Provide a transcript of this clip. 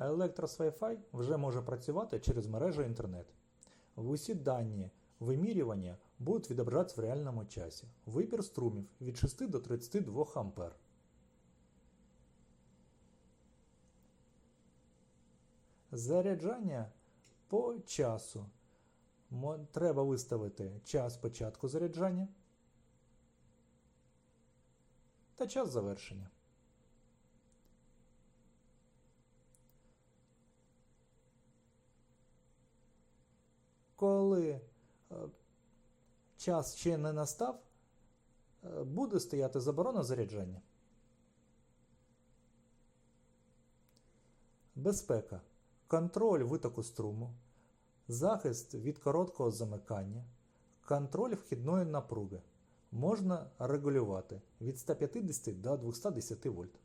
Електрос Wi-Fi вже може працювати через мережу інтернет. Усі дані вимірювання будуть відображатися в реальному часі. Вибір струмів від 6 до 32 А. Заряджання по часу. Треба виставити час початку заряджання та час завершення. Коли е, час ще не настав, е, буде стояти заборона заряджання. Безпека. Контроль витоку струму, захист від короткого замикання, контроль вхідної напруги. Можна регулювати від 150 до 210 вольт.